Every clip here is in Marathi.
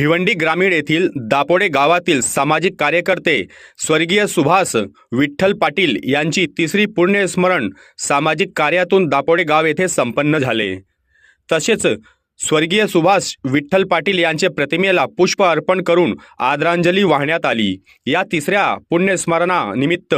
भिवंडी ग्रामीण येथील दापोडे गावातील सामाजिक कार्यकर्ते स्वर्गीय सुभाष विठ्ठल पाटील यांची तिसरी पुण्यस्मरण सामाजिक कार्यातून दापोडे गाव येथे संपन्न झाले. तसेच स्वर्गीय सुभाष विठ्ठल पाटील यांच्या प्रतिमेला पुष्प अर्पण करून आदरांजली वाहण्यात आली. या तिसऱ्या पुण्यस्मरणानिमित्त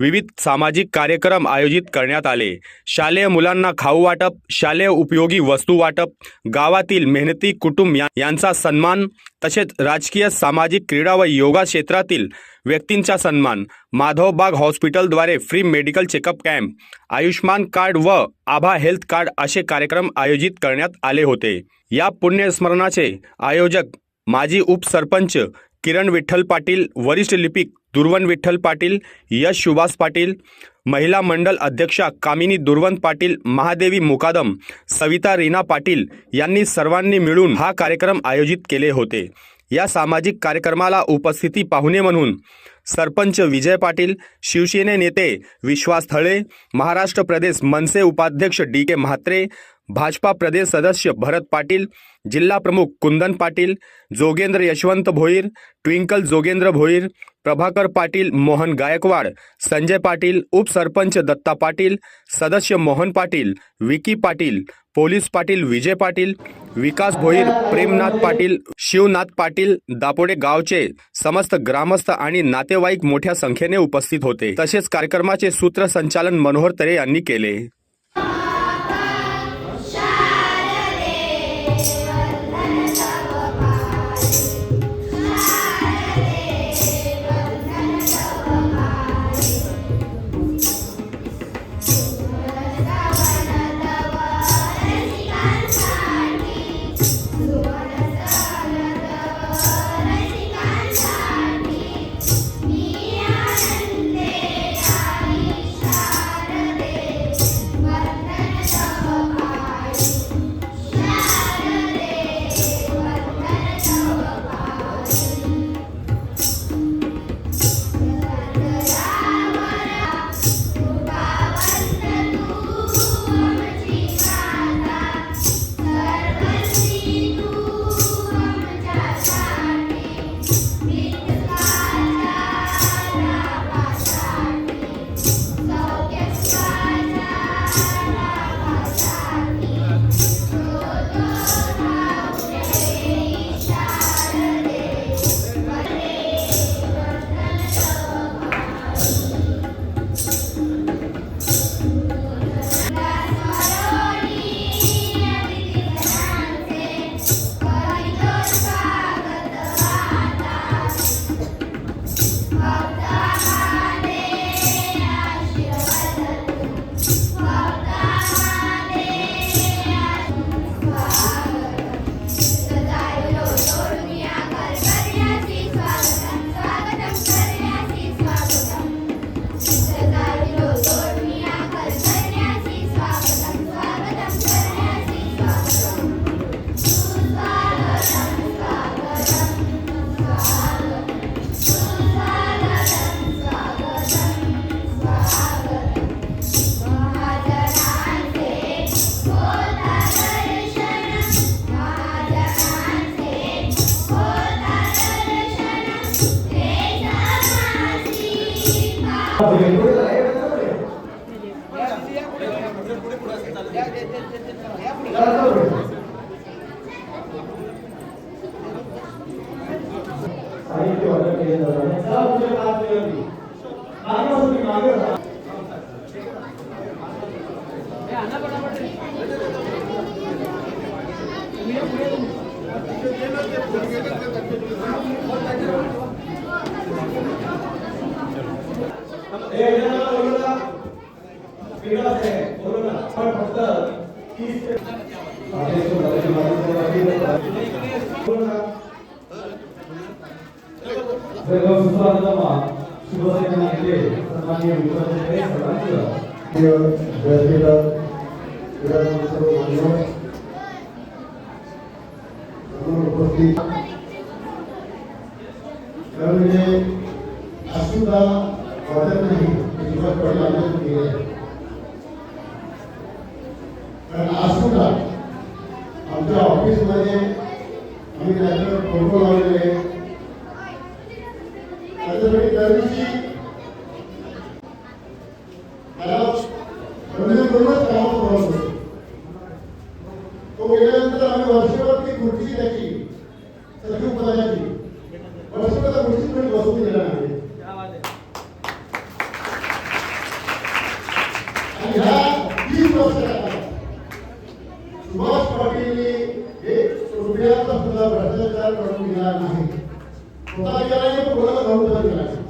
विविध सामाजिक कार्यक्रम आयोजित करण्यात आले. शालेय मुलांना खाऊ वाटप शालेय उपयोगी वस्तू वाटप गावातील मेहनती कुटुंब या- यांचा सन्मान तसेच राजकीय सामाजिक क्रीडा व योगा क्षेत्रातील व्यक्तींचा सन्मान. Madhavbaug हॉस्पिटलद्वारे free medical checkup camp Ayushman card व आभा हेल्थ कार्ड असे कार्यक्रम आयोजित करण्यात आले होते. या पुण्यस्मरणाचे आयोजक माजी उपसरपंच किरण विठ्ठल पाटील वरिष्ठ लिपिक दुर्वन विठ्ठल पाटील यश सुभाष पाटील महिला मंडल अध्यक्षा कामिनी दुर्वंत पाटील महादेवी मुकादम सविता रीना पाटील यांनी सर्वांनी मिळून हा कार्यक्रम आयोजित केले होते. या सामाजिक कार्यक्रमाला उपस्थिती पाहुणे म्हणून सरपंच विजय पाटील शिवसेने नेते विश्वास थळे महाराष्ट्र प्रदेश मनसे उपाध्यक्ष डी के म्हात्रे भाजपा प्रदेश सदस्य भरत पाटील जिल्हा प्रमुख कुंदन पाटील जोगेंद्र यशवंत भोईर ट्विंकल जोगेंद्र भोईर प्रभाकर पाटील मोहन गायकवाड संजय पाटील उपसरपंच दत्ता पाटील सदस्य मोहन पाटील विकी पाटील पोलीस पाटील विजय पाटील विकास भोईर प्रेमनाथ पाटील शिवनाथ पाटील दापोडे गावचे समस्त ग्रामस्थ आणि नातेवाईक मोठ्या संख्येने उपस्थित होते. तसेच कार्यक्रमाचे सूत्रसंचालन मनोहर तरे यांनी केले. A primeira é उपस्थित. म्हणजे अश्रुदा वाटत नाही की सुभाष पाटील आमच्यातून गेले कारण अश्रुदा आमच्या ऑफिसमध्ये आम्ही त्याच्यावर फोटो लावलेले आहेत. त्याच्यासाठी त्या एक रुपयाचा सुद्धा भ्रष्टाचार घडून गेला नाही स्वतः केला नाही पण कोणाला घालून सुद्धा नाही.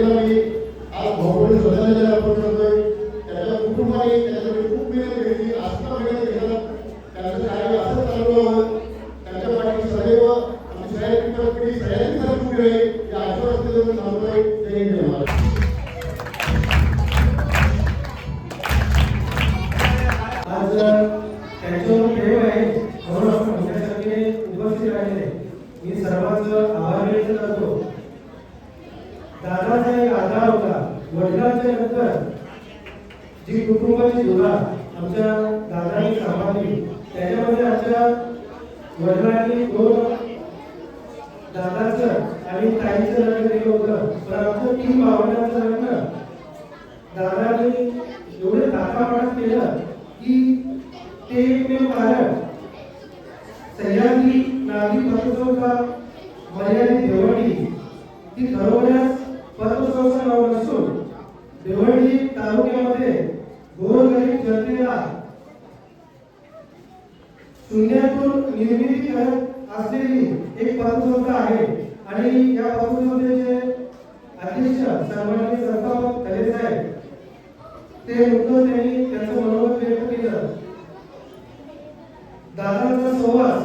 ప్రజలని वडिलांच्या नंतर जी कुटुंबाची धुरा आमच्या दादांनी सांभाळली त्याच्यामध्ये आमच्या वडिलांनी दोन दादाचं आणि ताईचं लग्न केलं होतं. पण आमचं तीन भावंडांचं लग्न दादाने एवढे दाखवापणात केलं की ते एकमेव कारण सह्याद्री नागरी पथोत्सवचा मर्यादित देवळी ती ठरवण्यास पथोत्सवाचं नसून देवळी तालुक्यामध्ये गोरगरीब जनतेला शून्यातून निर्मिती करत असलेली एक पतसंस्था आहे. आणि या पतसंस्थेचे अध्यक्ष सन्माननीय संस्थापक खले साहेब ते नुकतंच त्यांनी त्यांचं मनोगत व्यक्त केलं. दादांचा सहवास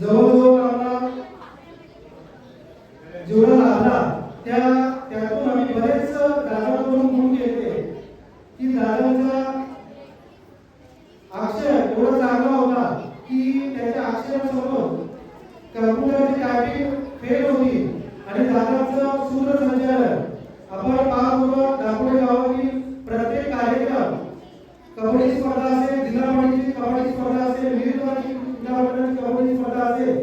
जवळजवळ आम्हाला जेवढा आला त्या त्यातून आम्ही बरेच दादाकडून गुण घेतले की दादांचा अक्षर एवढा चांगला होता की त्याच्या अक्षरासमोर कम्प्युटरची टायपिंग फेल होती आणि दादांचं सूत्रसंचालन आपण पाहतो दापोडे की प्रत्येक कार्यक्रम कबड्डी स्पर्धा असेल जिल्हा मंडळीची कबड्डी स्पर्धा असेल विविध जिल्हा मंडळाची कबड्डी स्पर्धा असेल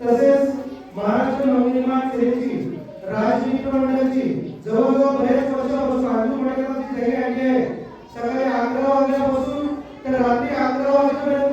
तसेच महाराष्ट्र नवनिर्माण सेनेची राजमित्र मंडळाची जवळजवळ बऱ्याच वर्षापासून अंजू मंडळाची तयारी आणली आहे सकाळी अकरा वाजल्यापासून रात्री अकरा वाजेपर्यंत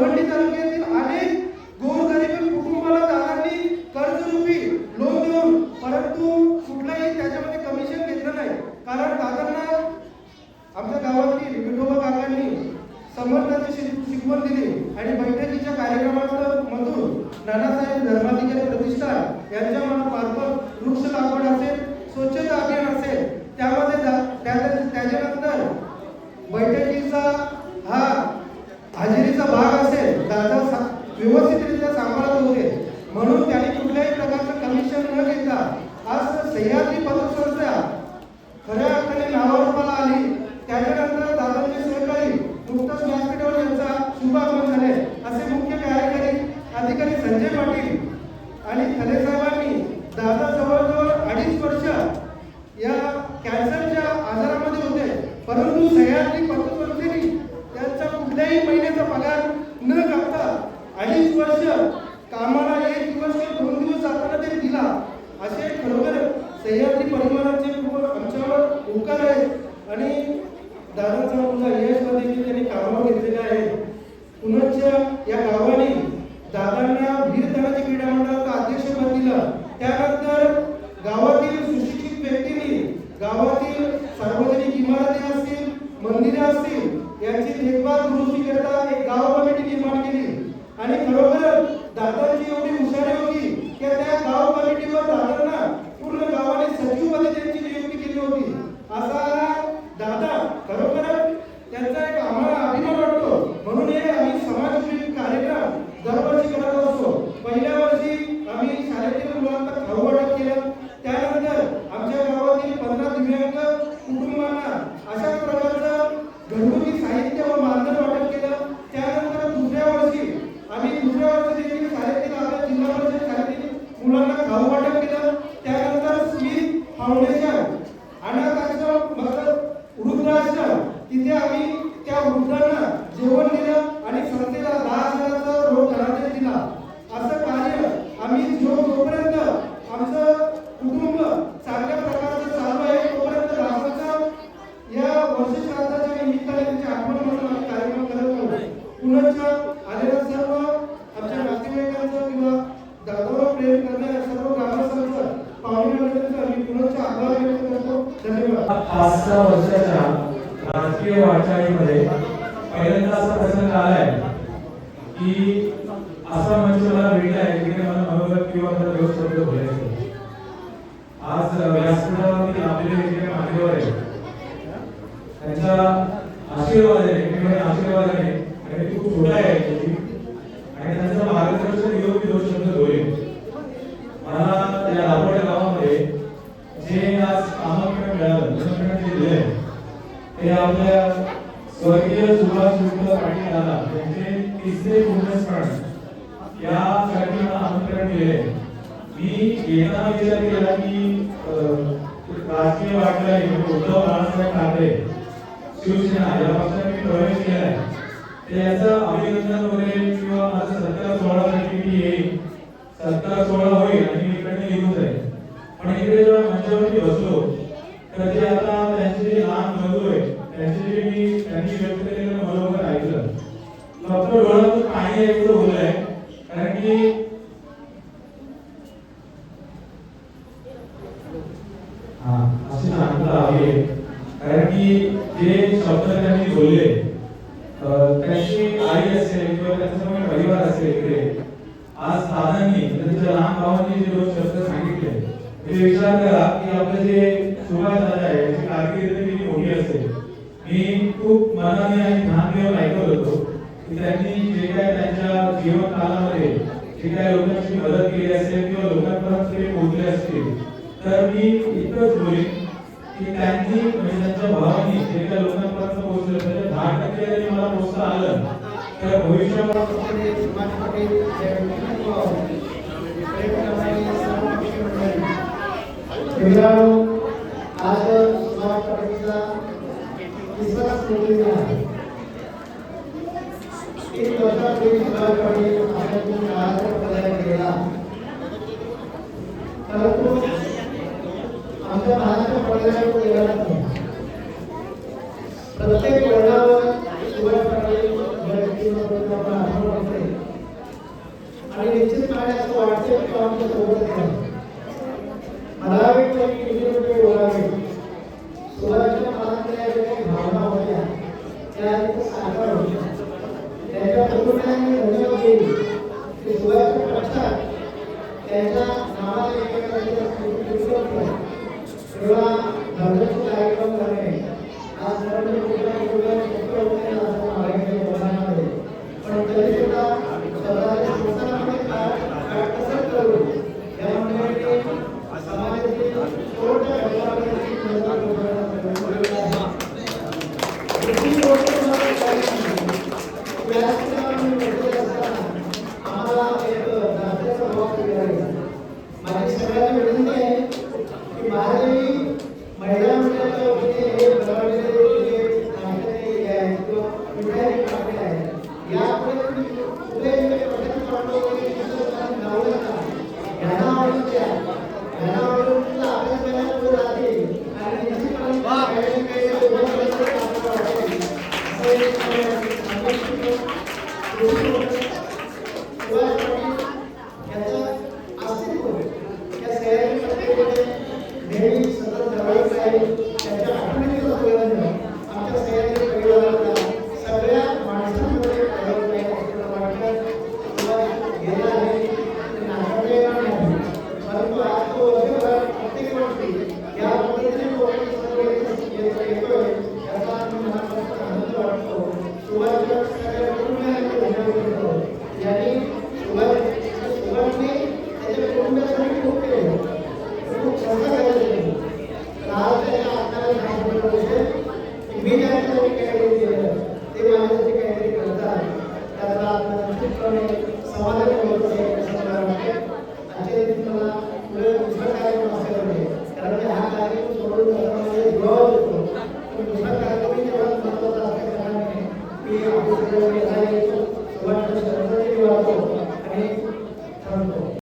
ఒంటితో सह्याद्री परिवाराचे आमच्यावर उपकार आहेत. आणि दादाचा मुलगा यशला देखील त्यांनी कामावर घेतलेले आहे. पुनश्च या गावाने दादांना वीरधनाची क्रीडा मंडळाचा अध्यक्षपद दिलं. त्यानंतर गावातील सुशिक्षित व्यक्तींनी गावातील सार्वजनिक इमारती असतील मंदिरे असतील यांची देखभाल दुरुस्ती करता vida मनोगत किंवा मला दोन शब्द बोलायचे आज व्यासपीठावरती आपले जे काही मान्यवर आहे आशीर्वाद आहे आशीर्वाद आहे. आणि ती खूप छोटा आहे actually. आणि त्यांचं मार्गदर्शन घेऊन मी दोन शब्द बोलेन मला या दापोडे गावामध्ये जे आज कामाकडे मिळालं जनाकडे जे दिलंय ते आपल्या स्वर्गीय सुभाष विठ्ठल पाटील दादा यांचे तिसरे पुण्यस्मरण यासाठी मला आमंत्रण दिले मी केला की राजकीय वाटचाली उद्धव बाळासाहेब ठाकरे शिवसेना या मी प्रवेश केलाय. याचं अभिनंदन वगैरे किंवा माझं सत्कार सोहळ्यासाठी मी येईल? सत्कार सोळा होईल आणि इकडे निघून जाईल. पण इकडे जेव्हा मंचावरती बसलो तर ते आता त्यांचे जे लहान बंधू आहे त्यांचे जे मी त्यांनी व्यक्त केलेलं मनोगत ऐकलं. फक्त डोळ्यातून पाणी यायचं बोललंय कारण की हा अशी सांगता हवी आहे कारण की जे शब्द त्यांनी बोलले त्यांची आई असेल किंवा त्यांचा परिवार असेल इकडे आज दादांनी म्हणजे त्यांच्या लहान भावांनी जे दोन शब्द सांगितले म्हणजे विचार करा की आपलं जे सुभाष दादा आहे त्याची कारकिर्द किती मोठी असेल. मी खूप मनाने आणि ध्यान देऊन ऐकत होतो की त्यांनी जे काय त्यांच्या जीवन कालामध्ये जे काय लोकांची मदत केली असेल किंवा लोकांपर्यंत ते पोहोचले असतील तर मी इतकंच बोलेन. की त्यांनी म्हणजे त्यांच्या भावानी जे काही लोकांपर्यंत पोहोचलं. त्याच्या दहा टक्के जरी मला पोहोचता आलं. तर भविष्यामध्ये सुभाष पाटील या व्यक्तिमत्वावर प्रेम करणारी सर्व पक्ष मंडळी मित्रांनो आज सुभाष पाटीलचा तिसरा स्मृतिदिन आहे एक वर्षापूर्वी सुभाष पाटील आपल्यातून काळाचा पदार्थ केला परंतु आमच्या नाही प्रत्येक वर्णावर आणि निश्चितपणे असं वाटते की आमच्यासोबत आहे म्हणावे तरी किती रुपये बोलावे काही भावना होत्या त्या साकार होत्या त्याच्या कुटुंबियांनी धन्यवाद केली की पक्षात त्यांच्या नावाला 对吧？Thank you.